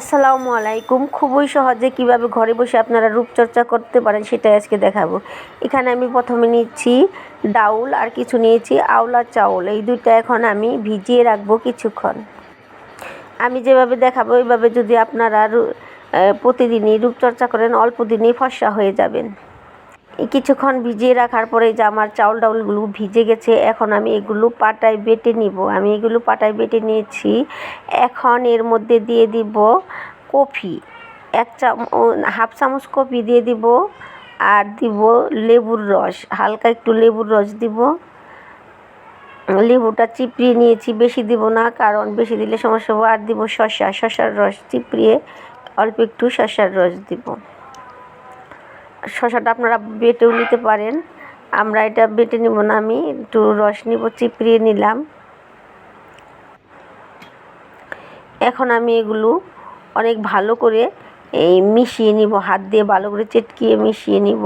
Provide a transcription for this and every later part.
আসসালামু আলাইকুম। খুবই সহজে কীভাবে ঘরে বসে আপনারা রূপচর্চা করতে পারেন সেটাই আজকে দেখাবো। এখানে আমি প্রথমে নিচ্ছি ডাউল আর কিছু নিয়েছি আওলা চাউল। এই দুইটা এখন আমি ভিজিয়ে রাখব কিছুক্ষণ। আমি যেভাবে দেখাবো, এইভাবে যদি আপনারা প্রতিদিনই রূপচর্চা করেন, অল্প দিনই ফর্সা হয়ে যাবেন। কিছুক্ষণ ভিজিয়ে রাখার পরে যে আমার চাউল ডাউলগুলো ভিজে গেছে, এখন আমি এগুলো পাটায় বেটে নিব। আমি এগুলো পাটায় বেটে নিয়েছি। এখন এর মধ্যে দিয়ে দিব কফি। এক চাম হাফ চামচ কফি দিয়ে দিব আর দিব লেবুর রস। হালকা একটু লেবুর রস দিব। লেবুটা চিপড়িয়ে নিয়েছি। বেশি দিব না, কারণ বেশি দিলে সমস্যা হবে। আর দিব শসা। শসার রস চিপড়িয়ে অল্প একটু শসার রস দিব। শসাটা আপনারা বেটেও নিতে পারেন। আমরা এটা বেটে নিব না আমি, একটু রস নিব, চিপড়িয়ে নিলাম। এখন আমি এগুলো অনেক ভালো করে এই মিশিয়ে নিব, হাত দিয়ে ভালো করে চেটকিয়ে মিশিয়ে নিব।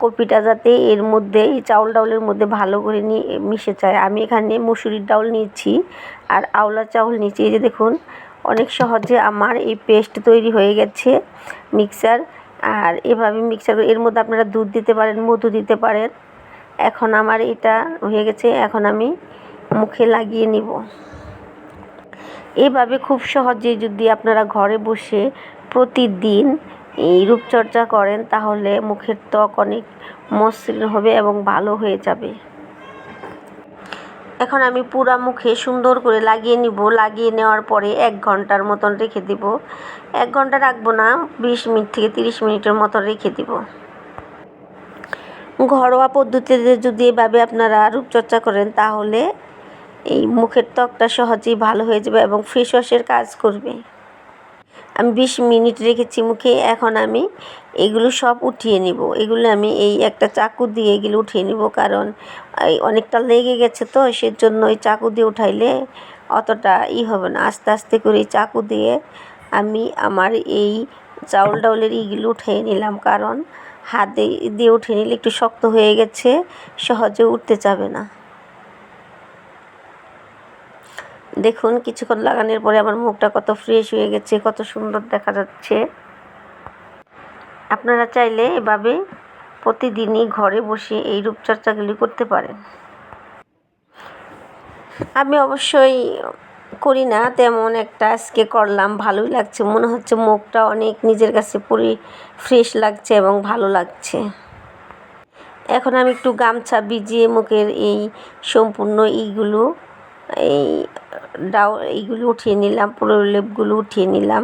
কপিটা যাতে এর মধ্যে, এই চাউল ডাউলের মধ্যে ভালো করে নিয়ে মিশে যায়। আমি এখানে মুসুরির ডাউল নিয়েছি আর আওলা চাউল নিয়েছি। এই যে দেখুন, অনেক সহজে আমার এই পেস্ট তৈরি হয়ে গেছে মিক্সার। আর এভাবে মিক্সার এর মধ্যে আপনারা দুধ দিতে পারেন, মধু দিতে পারেন। এখন আমার এটা হয়ে গেছে, এখন আমি মুখে লাগিয়ে নিব। এভাবে খুব সহজে যদি আপনারা ঘরে বসে প্রতিদিন এই রূপচর্চা করেন, তাহলে মুখের ত্বক অনেক মসৃণ হবে এবং ভালো হয়ে যাবে। এখন আমি পুরা মুখে সুন্দর করে লাগিয়ে নিব। লাগিয়ে নেওয়ার পরে এক ঘণ্টার মতন রেখে দিব। এক ঘণ্টা রাখব না, বিশ মিনিট থেকে তিরিশ মিনিটের মতন রেখে দিব। ঘরোয়া পদ্ধতিতে যদি এভাবে আপনারা রূপচর্চা করেন, তাহলে এই মুখের ত্বকটা সহজেই ভালো হয়ে যাবে এবং ফেস ওয়াশের কাজ করবে। আমি বিশ মিনিট রেখেছি মুখে, এখন আমি এগুলো সব উঠিয়ে নিব। এগুলো আমি এই একটা চাকু দিয়ে এগুলো উঠিয়ে নিব কারণ এই অনেকটা লেগে গেছে তো, সেজন্য ওই চাকু দিয়ে উঠাইলে অতটা ই হবে না। আস্তে আস্তে করে চাকু দিয়ে আমি আমার এই চাউল ডাউলের ইগুলো উঠিয়ে নিলাম কারণ হাতে দিয়ে উঠিয়ে নিলে একটু শক্ত হয়ে গেছে, সহজে উঠতে যাবে না। দেখুন, কিছুক্ষণ লাগানোর পরে আমার মুখটা কত ফ্রেশ হয়ে গেছে, কত সুন্দর দেখা যাচ্ছে। আপনারা চাইলে এভাবে প্রতিদিনই ঘরে বসে এই রূপচর্চাগুলি করতে পারেন। আমি অবশ্যই করি না, তেমন একটা আজকে করলাম, ভালোই লাগছে। মনে হচ্ছে মুখটা অনেক নিজের কাছে পুরি ফ্রেশ লাগছে এবং ভালো লাগছে। এখন আমি একটু গামছা ভিজিয়ে মুখের এই সম্পূর্ণ এইগুলো এই ডাউ এইগুলো উঠিয়ে নিলাম, পুরো লেপগুলো উঠিয়ে নিলাম।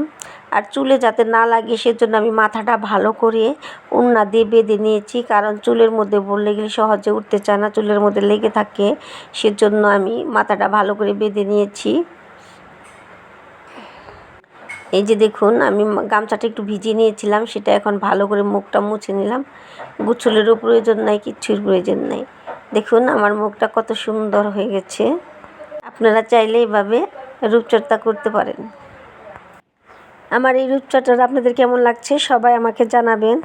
আর চুলে যাতে না লাগে, সেজন্য আমি মাথাটা ভালো করে উন্না দিয়ে বেঁধে নিয়েছি। কারণ চুলের মধ্যে বললে গেলে সহজে উঠতে চায় না, চুলের মধ্যে লেগে থাকে। সেজন্য আমি মাথাটা ভালো করে বেঁধে নিয়েছি। এই যে দেখুন, আমি গামছাটা একটু ভিজিয়ে নিয়েছিলাম, সেটা এখন ভালো করে মুখটা মুছে নিলাম। গুছলেরও প্রয়োজন নাই, কিচ্ছুর প্রয়োজন নাই। দেখুন, আমার মুখটা কত সুন্দর হয়ে গেছে। আপনারা চাইলে এভাবে রূপচর্চা করতে পারেন। আমার এই রূপচর্চাটা আপনাদের কেমন লাগছে সবাই আমাকে জানাবেন।